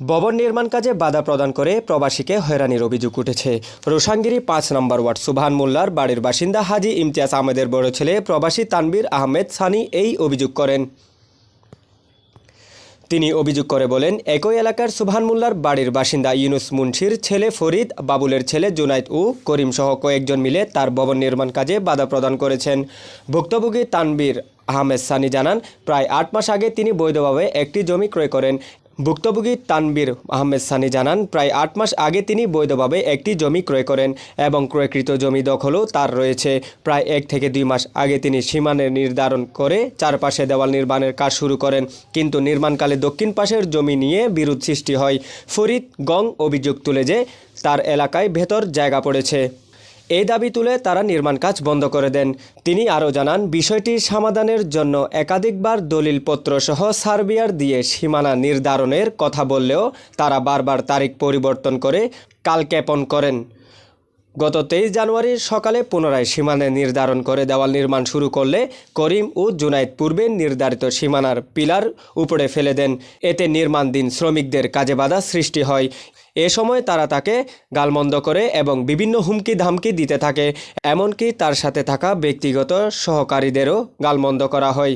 ভবন নির্মাণ কাজে বাধা প্রদান করে প্রবাসীকে হয়রানির অভিযোগ উঠেছে। রোশাঙ্গিরি পাঁচ নম্বর ওয়ার্ড সুবহান মোল্লার বাড়ির বাসিন্দা হাজি ইমতিয়াজ আহমেদের বড় ছেলে প্রবাসী তানবীর আহমেদ সানি এই অভিযোগ করেন। তিনি অভিযোগ করে বলেন, একই এলাকার সুবহান মোল্লার বাড়ির বাসিন্দা ইউনুস মুন্সির ছেলে ফরিদ, বাবুলের ছেলে জুনাইদ ও করিম সহ কয়েকজন মিলে তার ভবন নির্মাণ কাজে বাধা প্রদান করেছেন। ভুক্তভোগী তানবীর আহমেদ সানি জানান, প্রায় আট মাস আগে তিনি বৈধভাবে একটি জমি ক্রয় করেন। ভুক্তভোগী তানবীর আহমেদ সানি জানান, প্রায় আট মাস আগে তিনি বৈধভাবে একটি জমি ক্রয় করেন এবং ক্রয়কৃত জমি দখলও তার রয়েছে। প্রায় এক থেকে দুই মাস আগে তিনি সীমানের নির্ধারণ করে চারপাশে দেওয়াল নির্মাণের কাজ শুরু করেন, কিন্তু নির্মাণকালে দক্ষিণ পাশের জমি নিয়ে বিরোধ সৃষ্টি হয়। ফরিদ গং অভিযোগ তুলে যে তার এলাকায় ভেতর জায়গা পড়েছে। এই দাবি তুলে তারা নির্মাণ কাজ বন্ধ করে দেন। তিনি আরও জানান, বিষয়টি সমাধানের জন্য একাধিকবার দলিলপত্র সহ সার্বিয়ার দিয়ে সীমানা নির্ধারণের কথা বললেও তারা বারবার তারিখ পরিবর্তন করে কালক্ষেপণ করেন। গত তেইশ জানুয়ারির সকালে পুনরায় সীমানা নির্ধারণ করে দেওয়াল নির্মাণ শুরু করলে করিম ও জুনাইদ পূর্বে নির্ধারিত সীমানার পিলার উপরে ফেলে দেন। এতে নির্মাণ দিন শ্রমিকদের কাজে বাধা সৃষ্টি হয়। এ সময় তারা তাকে গালমন্দ করে এবং বিভিন্ন হুমকি ধামকি দিতে থাকে। এমনকি তার সাথে থাকা ব্যক্তিগত সহকারীদেরও গালমন্দ করা হয়।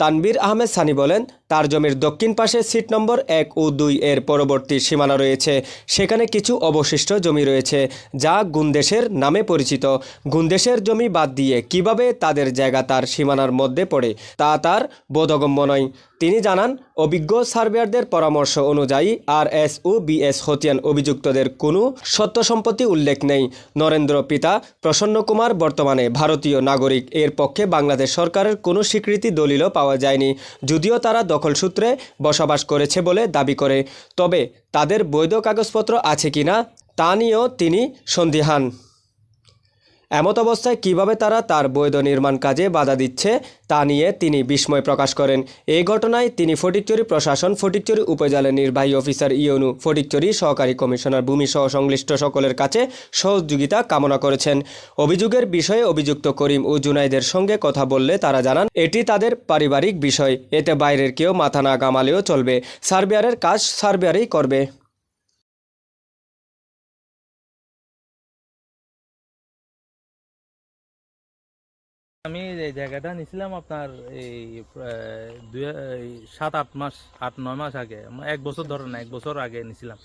তানবীর আহমেদ সানি বলেন, তার জমির দক্ষিণ পাশে সিট নম্বর এক ও দুই এর পরবর্তী সীমানা রয়েছে। সেখানে কিছু অবশিষ্ট জমি রয়েছে, যা গুন্দেশের নামে পরিচিত। গুন্দেশের জমি বাদ দিয়ে কীভাবে তাদের জায়গা তার সীমানার মধ্যে পড়ে, তা তার বোধগম্য নয়। তিনি জানান, অভিজ্ঞ সার্ভেয়ারদের পরামর্শ অনুযায়ী আর এস ও বিএস হতিয়ান অভিযুক্তদের কোনো সত্য সম্পত্তি উল্লেখ নেই। নরেন্দ্র পিতা প্রসন্ন কুমার বর্তমানে ভারতীয় নাগরিক। এর পক্ষে বাংলাদেশ সরকারের কোনো স্বীকৃতি দলিলও পাওয়া যায়নি। যদিও তারা দখল সূত্রে বসবাস করেছে বলে দাবি করে। তবে তাদের বৈধ কাগজপত্র আছে কিনা তা নিয়েও তিনি সন্দিহান। এমত অবস্থায় কীভাবে তারা তার বৈধ নির্মাণ কাজে বাধা দিচ্ছে, তা নিয়ে তিনি বিস্ময় প্রকাশ করেন। এই ঘটনায় তিনি ফটিকচুরি প্রশাসন, ফটিকচুরি উপজেলার নির্বাহী অফিসার ইয়নু, ফটিকচুরি সহকারী কমিশনার ভূমি সহ সংশ্লিষ্ট সকলের কাছে সহযোগিতা কামনা করেছেন। অভিযোগের বিষয়ে অভিযুক্ত করিম ও জুনাইদের সঙ্গে কথা বললে তারা জানান, এটি তাদের পারিবারিক বিষয়, এতে বাইরের কেউ মাথা না কামালেও চলবে। সার্বিয়ারের কাজ সার্বিয়ারেই করবে। আমি এই জায়গাটা নিছিলাম আপনার এই দুই সাত, আট মাস, আট, নয় মাস আগে। এক বছর ধরে না, এক বছর আগে নিছিলাম।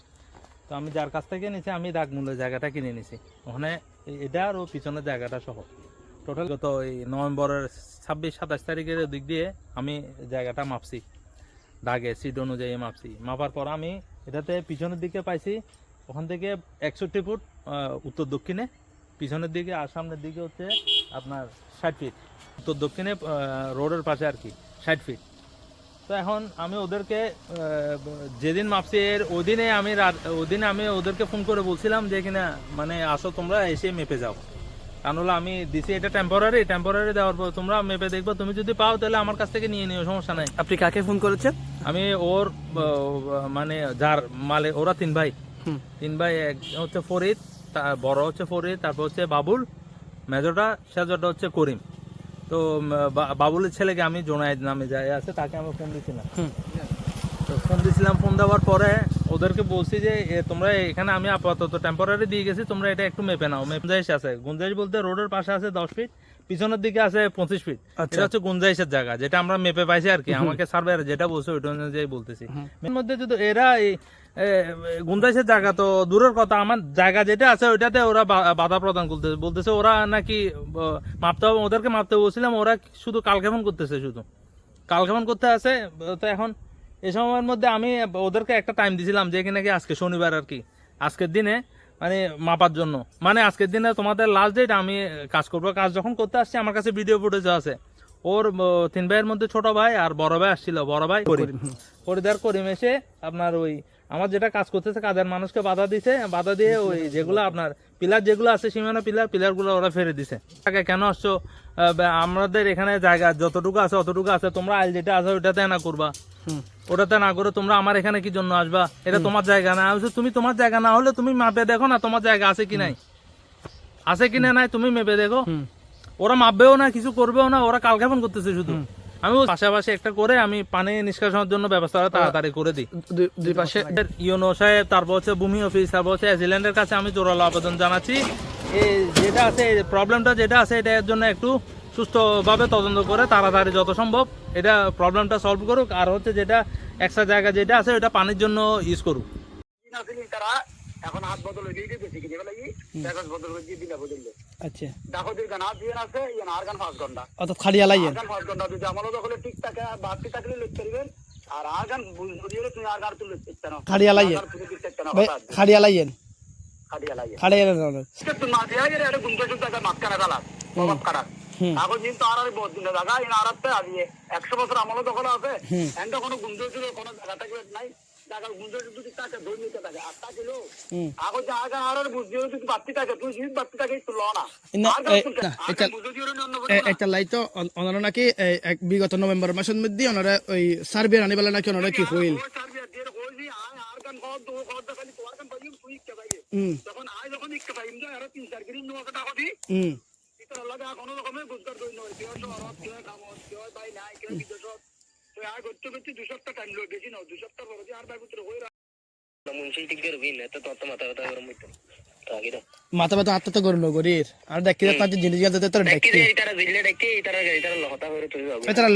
তো আমি যার কাছ থেকে নিছি, আমি দাগ মূল্যের জায়গাটা কিনে নিছি। ওখানে এটা আর ও পিছনের জায়গাটা সহ। টোটাল গত এই নভেম্বরের ছাব্বিশ, সাতাশ তারিখের দিক দিয়ে আমি জায়গাটা মাপছি। দাগে সিট অনুযায়ী মাপছি। মাপার পর আমি এটাতে পিছনের দিকে পাইছি, ওখান থেকে একষট্টি ফুট উত্তর দক্ষিণে। পিছনের দিকে আর সামনের দিকে হচ্ছে আপনার ষাট ফিট উত্তর দক্ষিণে রোডের পাশে আর কি ষাট ফিট তো এখন আমি ওদেরকে যেদিন মাপছি এর ওদিনে আমি রাত ওই আমি ওদেরকে ফোন করে বলছিলাম যে কিনা মানে আসো তোমরা এসে মেপে যাও। কারণ হলো আমি দিছি এটা টেম্পোরারি টেম্পোরারি দেওয়ার পর তোমরা মেপে দেখব তুমি যদি পাও তাহলে আমার কাছ থেকে নিয়ে নিও সমস্যা নাই। আপনি কাকে ফোন করেছেন? আমি ওর মানে যার মালে ওরা তিন ভাই। তিন ভাই এক হচ্ছে ফরিদ বড় হচ্ছে ফরিদ তারপর হচ্ছে বাবুল মেজরটা সেজরটা হচ্ছে করিম। তো বাবুলের ছেলেকে আমি জোনায়েদ নামে যাই আছে তাকে আমি ফোন দিয়েছিলাম তো ফোন দিয়েছিলাম ফোন দেওয়ার পরে ওদেরকে বলছি যে এ, তোমরা এখানে আমি আপাতত টেম্পোরারি দিয়ে গেছি তোমরা এটা একটু মেপে নাও। মেপে আছে। গুঞ্জাইশ বলতে রোডের পাশে আছে দশ ফিট পিছনের দিকে আছে পঁচিশ ফিট আচ্ছা। এটা হচ্ছে গুঞ্জাইশের জায়গা যেটা আমরা মেপে পাইছি আর কি। আমাকে সার্ভে যেটা বলছে ওইটা অনুযায়ী বলতেছি। এর মধ্যে যদি এরা গুঞ্জাইশের জায়গা তো দূরের কথা আমার জায়গা যেটা আছে ওইটাতে ওরা বাধা প্রদান করতেছে। বলতেছে ওরা নাকি মাপতে হবে ওদেরকে মাপতে বলছিলাম ওরা শুধু কালক্ষেপণ করতেছে শুধু। কালক্ষেপণ করতে আছে তো এখন এই সময়ের মধ্যে আমি ওদেরকে একটা টাইম দিছিলাম যে নাকি আজকে শনিবার আর কি। আজকের দিনে মানে মাপার জন্য। মানে আজকের দিনে তোমাদের লাস্ট ডেট আমি কাজ করব। কাজ যখন করতে আসছি আমার কাছে ভিডিও ফুটেজ আছে। ওর তিন ভাইয়ের মধ্যে ছোট ভাই আর বড় ভাই আসছিল। বড় ভাই করিম। পরিদার করিম এসে আপনার ওই আমার যেটা কাজ করতেছে কাজের মানুষকে বাধা দিছে। বাধা দিয়ে ওই যেগুলো আপনার পিলার যেগুলো আছে সীমানা পিলার পিলারগুলো ওরা ফেরে দিছে। তাকে কেন আসছো? আমাদের এখানে জায়গা যতটুকু আছে অতটুকু আছে। তোমরা আইল যেটা আছে ওইটাতে না করবা। ওটাতে না করে তোমরা আমার এখানে কি জন্য আসবা? এটা তোমার জায়গা না। আমি তুমি তোমার জায়গা না হলে তুমি মাপে দেখো না তোমার জায়গা আছে কি নাই। আছে কি না নাই তুমি মেপে দেখো। ওরা মাপবেও না কিছু করবেও না ওরা কালক্ষেপণ করতেছে শুধু। আমি পাশাপাশি একটা করে আমি পানি নিষ্কাশনের জন্য ব্যবস্থা তাড়াতাড়ি করে দিই। দুই- পাশে ইউনো সাহেব তারপর হচ্ছে ভূমি অফিস তারপর হচ্ছে অ্যাজিল্যান্ডের কাছে আমি জোরালো আবেদন জানাচ্ছি। যেটা আছে প্রবলেমটা যেটা আছে এটার জন্য একটু সুস্থভাবে তদন্ত করে তাড়াতাড়ি যত সম্ভব এটা প্রবলেমটা সলভ করুক। আর হচ্ছে যেটা এক্সট্রা জায়গা যেটা আছে ওটা পানির জন্য ইউজ করুক। তারা এখন হাত বদল হয়ে দিয়ে বেশি কিনে লাগি কাগজ বদল হয়ে দিয়ে দিলা বদল। আচ্ছা। দেখো গান হাত দিয়ে আছে আর গান পাঁচ ঘণ্টা। অর্থাৎ খালি আলাইয়েন আর গান পাঁচ ঘণ্টা যদি আমারও দখলে ঠিক থাকে বাড়তি থাকলে লিখতে পারবেন আর আর গান যদি তুমি আর গান না খালি খালি কাটা এখন কিন্তু আর আর দিন ইন আর একশো বছর আমলও দখল আছে এন্ড কোনো ছিল কোনো জায়গা থাকবে নাই জায়গা গুনতে যদি তাকে ধরে নিতে থাকে আর তাকিলো আগো জায়গা আর আর বুঝতে হলে যদি বাড়তি থাকে তুই যদি বাড়তি থাকে একটু ল না না, আর গান এ- তুলতে- না, আর এটা- গান বুঝতে দিও না অন্য এ- একটা লাইট ওনারা নাকি এক বিগত নভেম্বর মাসের মধ্যে ওনারা ওই সার্ভে আনি বেলা নাকি ওনারা কি হইল আর গান খালি তোর গান পাইম তুই যখন আয় যখন ইচ্ছে পাইম যায় আর তিন চার কদি হুম। ইতর কোনো রকমের বুঝকার দই নয় কেউ শহরত কেউ কামত কেউ বাই নাই কেউ বিদেশত তো আয় করতে করতে দু সপ্তাহ টাইম লয় বেশি নাও দু সপ্তাহ পরে আর বাই ভিতরে হই মুন্সি টিকের বিন এত তত মাথা ব্যথা গরম হইতো মাথা ব্যথা আত্মা তো করল গরির। আর দেখি তার জিনিস গেছে তোর দেখি তারা জিল্লে দেখি তারা তারা লহতা হয়ে তুই যাব কথা এতারা